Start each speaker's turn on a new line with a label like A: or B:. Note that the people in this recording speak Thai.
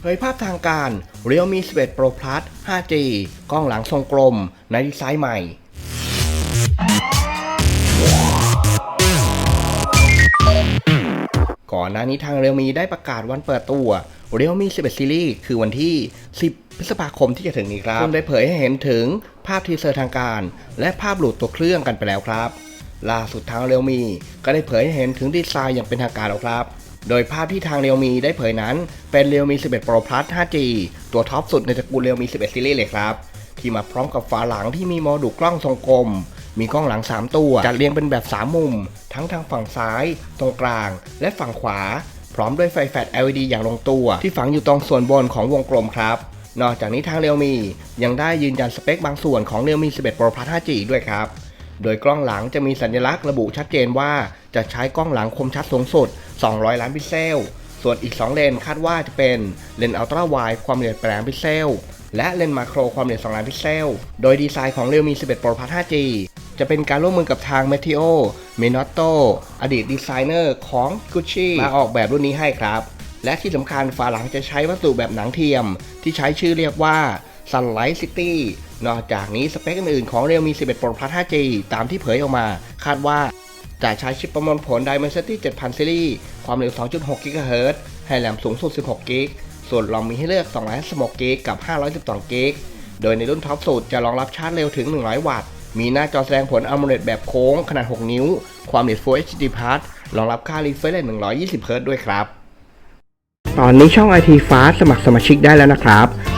A: เผยภาพทางการ Realme 11 Pro Plus 5G กล้องหลังทรงกลม ในดีไซน์ใหม่ ก่อนหน้านี้ทาง Realme ได้ประกาศวันเปิดตัว Realme 11 Series คือวันที่ 10 พฤษภาคมที่จะถึงนี้ครับซึ่งได้เผยให้เห็นถึงภาพทีเซอร์ทางการ และภาพหลุดตัวเครื่องกันไปแล้วครับ ล่าสุดทาง Realme ก็ได้เผยให้เห็นถึงดีไซน์อย่างเป็นทางการแล้วครับ โดยภาพที่ทาง Realme ได้เผยนั้น เป็น Realme 11 Pro Plus 5G ตัวท็อปสุดในตระกูล Realme 11 Series เลยครับ ที่มาพร้อมกับฝาหลังที่มีโมดูลกล้องทรงกลม มีกล้องหลัง 3 ตัว จัดเรียงเป็นแบบ 3 มุม ทั้งทางฝั่งซ้าย ตรงกลาง และฝั่งขวา พร้อมด้วยไฟแฟลช LED อย่างลงตัว ที่ฝังอยู่ตรงส่วนบนของวงกลมครับ นอกจากนี้ทาง Realme ยังได้ยืนยันสเปคบางส่วนของ Realme 11 Pro Plus 5G ด้วยครับ โดยกล้องหลังจะมีสัญลักษณ์ระบุชัดเจนว่าจะใช้กล้องหลังคมชัดสูงสุด 200 ล้านพิกเซล ส่วนอีก 2 เลนคาดว่าจะเป็นเลนส์อัลตร้าไวด์ความละเอียด8ล้านพิกเซล และเลนส์มาโครความละเอียด2ล้านพิกเซล โดยดีไซน์ของ Realme 11 Pro Plus 5G จะเป็นการร่วมมือกับทาง Meteo Minotto อดีตดีไซเนอร์ของ Gucci มาออกแบบรุ่นนี้ให้ครับ และที่สำคัญฝาหลังจะใช้วัสดุแบบหนังเทียม ที่ใช้ชื่อเรียกว่า Sunlight City นอกจากนี้สเปคอื่นๆของ Realme 11 Pro Plus 5G ตามที่เผยออกมา คาดว่าจะใช้ชิปประมวลผล Dimensity 7000 Series ความเร็ว 2.6 GHz ให้แรมสูงสุด 16 g b ส่วนรอมมีให้เลือก 256 g b กับ 512 g b โดยในรุ่นท็อปสุดจะรองรับชาร์จเร็วถึง 100 วัตต์ มีหน้าจอแสดงผล AMOLED แบบโค้ง ขนาด 6 นิ้ว ความละเอียด Full HD Plus รองรับค่า refresh rate 120 Hz ด้วยครับ ตอนนี้ช่อง IT Fast สมัครสมาชิกได้แล้วนะครับ